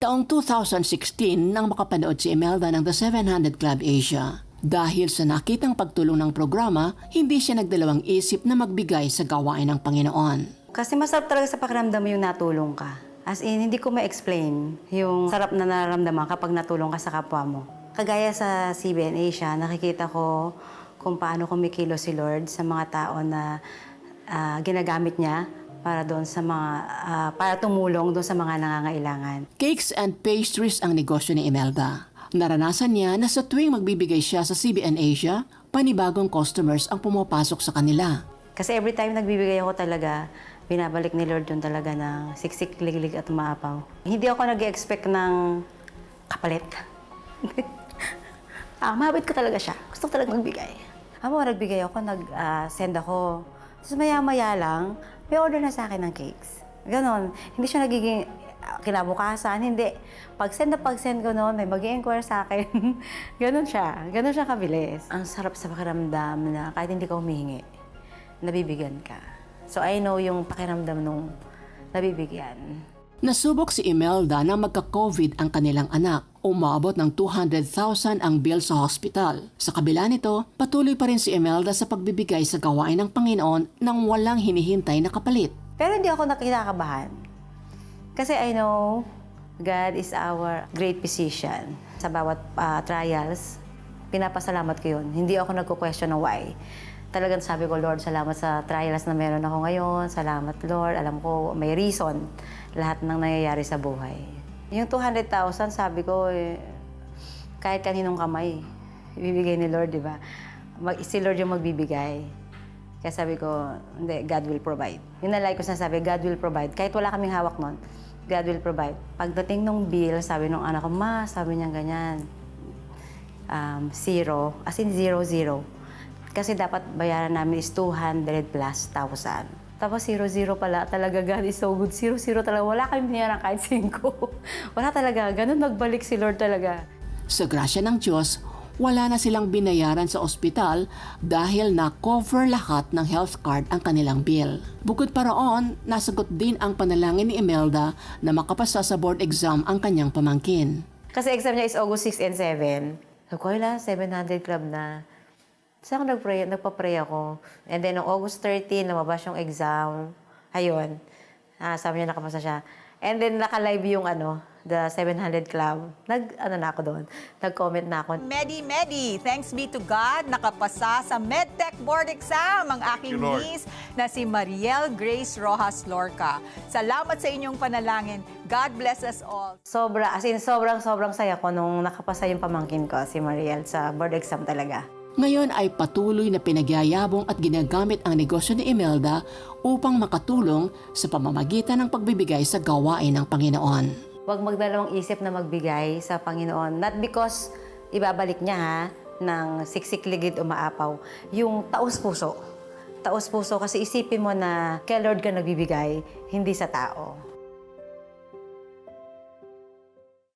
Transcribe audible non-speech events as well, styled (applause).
Taong 2016 nang makapanood si Imelda ng The 700 Club Asia. Dahil sa nakitang pagtulong ng programa, hindi siya nagdalawang isip na magbigay sa gawain ng Panginoon. Kasi masarap talaga sa pakiramdam yung natulong ka. As in, hindi ko ma-explain yung sarap na nararamdaman kapag natulong ka sa kapwa mo. Kagaya sa CBN Asia, nakikita ko kung paano kumikilo si Lord sa mga tao na ah, ginagamit niya para doon sa mga ah, para tumulong doon sa mga nangangailangan. Cakes and pastries ang negosyo ni Imelda. Naranasan niya na sa tuwing magbibigay siya sa CBN Asia, panibagong customers ang pumapasok sa kanila. Kasi every time nagbibigay ako talaga, binabalik ni Lord yun talaga ng siksik, liglig at maapaw. Hindi ako nag expect ng kapalit. (laughs) ah, mabait ko talaga siya. Gusto ko talaga magbigay. Amo, nagbigay ako, nag-send ako. Tapos maya-maya lang, may order na sa akin ng cakes. Ganon. Hindi siya nagiging ah, kinabukasan, hindi. Pag-send na pag-send ko noon, may mag inquire sa akin. (laughs) Ganon siya. Ganon siya kabilis. Ang sarap sa pakiramdam na kahit hindi ka humihingi, nabibigyan ka. So I know yung pakiramdam nung nabibigyan. Nasubok si Imelda na magka-COVID ang kanilang anak. Umabot ng 200,000 ang bill sa hospital. Sa kabila nito, patuloy pa rin si Imelda sa pagbibigay sa gawain ng Panginoon nang walang hinihintay na kapalit. Pero hindi ako nakikakabahan. Kasi I know God is our great physician. Sa bawat ah, trials, pinapasalamat ko yun. Hindi ako nagko-question ng why. Talagang sabi ko, Lord, salamat sa trials na meron ako ngayon. Salamat, Lord. Alam ko, may reason lahat ng nangyayari sa buhay. Yung 200,000, sabi ko, eh, kahit kaninong kamay, ibibigay ni Lord, di ba? Mag, si Lord yung magbibigay. Kaya sabi ko, hindi, God will provide. Yun na like ko sinasabi, God will provide. Kahit wala kaming hawak nun, God will provide. Pagdating nung bill, sabi nung anak ko, ma, sabi niya ganyan, um, zero, as in zero, zero. Kasi dapat bayaran namin is 200 plus thousand. Tapos zero, zero pala. Talaga, God is so good. Zero, zero talaga. Wala kami binayaran kahit cinco. (laughs) Wala talaga. Ganun nagbalik si Lord talaga. Sa grasya ng Diyos, wala na silang binayaran sa ospital dahil na-cover lahat ng health card ang kanilang bill. Bukod pa roon, nasagot din ang panalangin ni Imelda na makapasa sa board exam ang kanyang pamangkin. Kasi exam niya is August 6 and 7. Sabi ko, "Hala, 700 club na. Tapos ako nag-pray, nagpa-pray ako. And then, noong August 13, lumabas yung exam. Ayun. Ah, sabi niya nakapasa siya. And then, naka-live yung ano, the 700 Club. Nag, ano na ako doon. Nag-comment na ako. Medi Medi, thanks be to God, nakapasa sa MedTech Board Exam ang aking you, niece na si Mariel Grace Rojas Lorca. Salamat sa inyong panalangin. God bless us all. Sobra, as in, sobrang, sobrang saya ko nung nakapasa yung pamangkin ko, si Mariel, sa board exam talaga. Ngayon ay patuloy na pinagyayabong at ginagamit ang negosyo ni Imelda upang makatulong sa pamamagitan ng pagbibigay sa gawain ng Panginoon. Huwag magdalawang isip na magbigay sa Panginoon. Not because ibabalik niya ha, ng siksik ligid umaapaw. Yung taos puso. Taos puso kasi isipin mo na kay Lord ka nagbibigay, hindi sa tao.